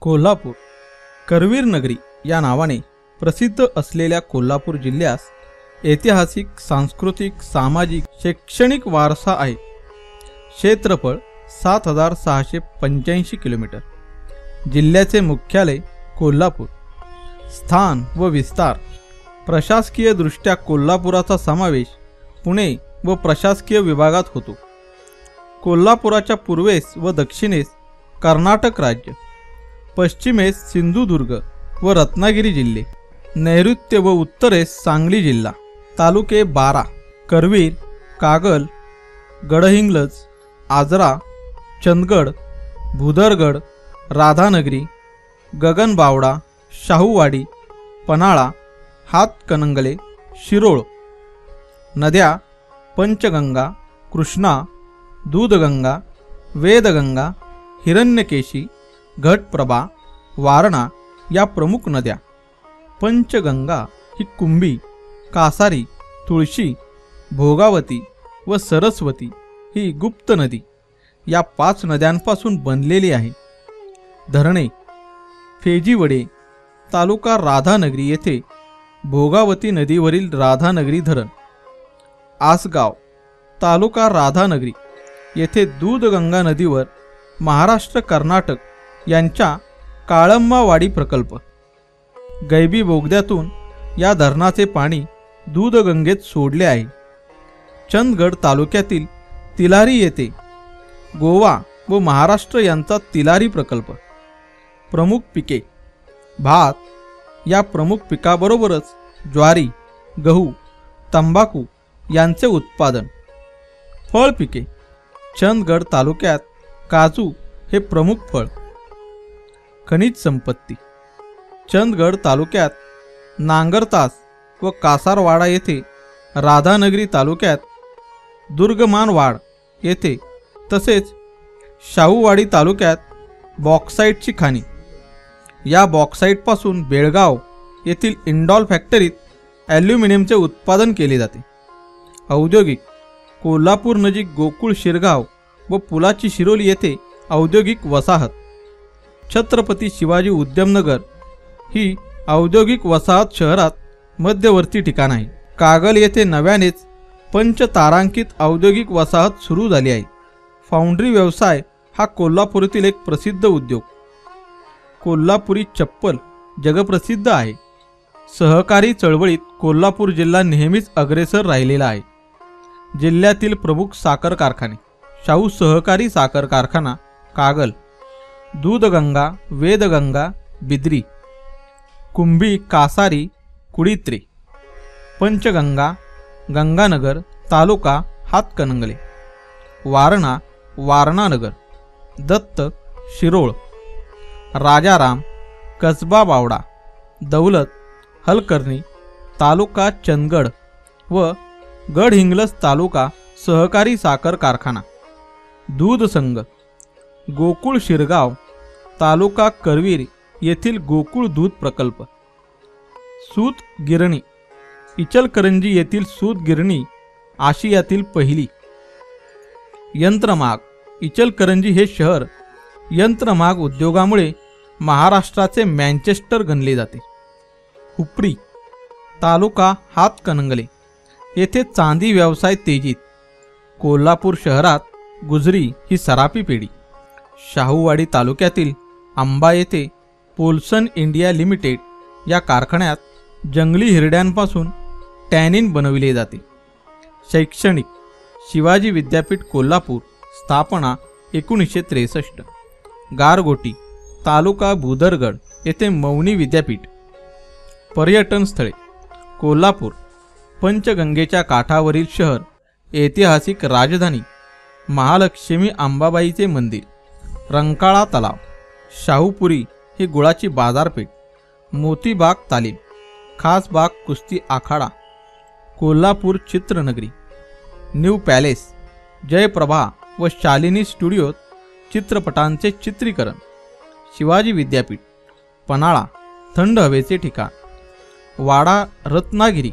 कोल्हापूर. करवीर नगरी या नावाने प्रसिद्ध असलेल्या कोल्हापूर जिल्ह्यास ऐतिहासिक सांस्कृतिक सामाजिक शैक्षणिक वारसा आहे. क्षेत्रफळ सात हजार सहाशे पंच्याऐंशी किलोमीटर. जिल्ह्याचे मुख्यालय कोल्हापूर. स्थान व विस्तार. प्रशासकीयदृष्ट्या कोल्हापुराचा समावेश पुणे व प्रशासकीय विभागात होतो. कोल्हापुराच्या पूर्वेस व दक्षिणेस कर्नाटक राज्य. पश्चिमेस सिंधुदुर्ग व रत्नागिरी जिल्हे नैऋत्य व उत्तरेस सांगली जिल्हा तालुके बारा करवीर कागल गडहिंग्लज आजरा चंदगड भुदरगड राधानगरी गगनबावडा शाहूवाडी पन्हाळा हातकणंगले शिरोळ नद्या पंचगंगा कृष्णा दूधगंगा वेदगंगा हिरण्यकेशी घटप्रभा वारणा या प्रमुख नद्या. पंचगंगा ही कुंभी कासारी तुळशी भोगावती व सरस्वती ही गुप्त नदी या पाच नद्यांपासून बनलेली आहे. धरणे फेजीवडे तालुका राधानगरी येथे भोगावती नदीवरील राधानगरी धरण. आसगाव तालुका राधानगरी येथे दूधगंगा नदीवर महाराष्ट्र कर्नाटक यांच्या काळंबावाडी प्रकल्प. गैबी बोगद्यातून या धरणाचे पाणी दूधगंगेत सोडले आहे. चंदगड तालुक्यातील तिलारी येथे गोवा व महाराष्ट्र यांचा तिलारी प्रकल्प. प्रमुख पिके. भात या प्रमुख पिकाबरोबरच ज्वारी गहू तंबाखू यांचे उत्पादन. फळ पिके. चंदगड तालुक्यात काजू हे प्रमुख फळ. खनिज संपत्ती. चंदगड तालुक्यात नांगरतास व कासारवाडा येथे राधानगरी तालुक्यात दुर्गमानवाड येथे तसेच शाहूवाडी तालुक्यात बॉक्साईटची खाणी. या बॉक्साईटपासून बेळगाव येथील इंडॉल फॅक्टरीत ॲल्युमिनियमचे उत्पादन केले जाते. औद्योगिक कोल्हापूर नजीक गोकुळ शिरगाव व पुलाची शिरोली येथे औद्योगिक वसाहत. छत्रपती शिवाजी उद्यमनगर ही औद्योगिक वसाहत शहरात मध्यवर्ती ठिकाण आहे. कागल येथे नव्यानेच पंचतारांकित औद्योगिक वसाहत सुरू झाली आहे. फाउंड्री व्यवसाय हा कोल्हापुरातील एक प्रसिद्ध उद्योग. कोल्हापुरी चप्पल जगप्रसिद्ध आहे. सहकारी चळवळीत कोल्हापूर जिल्हा नेहमीच अग्रेसर राहिलेला आहे. जिल्ह्यातील प्रमुख साखर कारखाने शाहू सहकारी साखर कारखाना कागल दूधगंगा वेदगंगा बिद्री कुंभी कासारी कुडित्रे पंचगंगा गंगानगर तालुका हातकणंगले वारणा वारणानगर दत्त शिरोळ राजाराम कसबा बावडा दौलत हलकर्णी तालुका चंदगड व गडहिंग्लज तालुका सहकारी साखर कारखाना दूध संघ गोकुळ शिरगाव तालुका करवीर येथील गोकुळ दूध प्रकल्प. सूत गिरणी. इचलकरंजी येथील सूत गिरणी आशियातील पहिली. यंत्रमाग. इचलकरंजी हे शहर यंत्रमाग उद्योगामुळे महाराष्ट्राचे मँचेस्टर गणले जाते. हुपरी. तालुका हातकणंगले. येथे चांदी व्यवसाय तेजीत. कोल्हापूर शहरात गुजरी ही सरापी पेढी. शाहूवाडी तालुक्यातील आंबा येथे पोल्सन इंडिया लिमिटेड या कारखान्यात जंगली हिरड्यांपासून टॅनिन बनविले जाते. शैक्षणिक शिवाजी विद्यापीठ कोल्हापूर स्थापना एकोणीसशे त्रेसष्ट. गारगोटी तालुका भुदरगड येथे मौनी विद्यापीठ. पर्यटन स्थळे कोल्हापूर पंचगंगेच्या काठावरील शहर ऐतिहासिक राजधानी महालक्ष्मी आंबाबाईचे मंदिर रंकाळा तलाव. शाहूपुरी ही गुळाची बाजारपेठ मोतीबाग तालीम खासबाग कुस्ती आखाडा कोल्हापूर चित्रनगरी न्यू पॅलेस जयप्रभा व शालिनी स्टुडिओत चित्रपटांचे चित्रीकरण शिवाजी विद्यापीठ पन्हाळा थंड हवेचे ठिकाण वाडा रत्नागिरी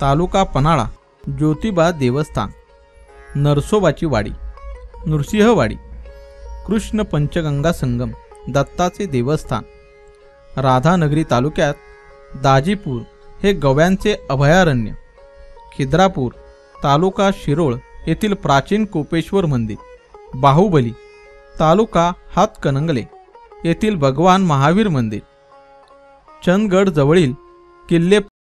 तालुका पन्हाळा ज्योतिबा देवस्थान नरसोबाची वाडी नृसिंहवाडी कृष्ण पंचगंगा संगम दत्ताचे देवस्थान. राधानगरी तालुक्यात दाजीपूर हे गव्यांचे अभयारण्य. खिद्रापूर तालुका शिरोळ येथील प्राचीन कोपेश्वर मंदिर. बाहुबली तालुका हातकणंगले येथील भगवान महावीर मंदिर. चंदगड जवळील किल्ले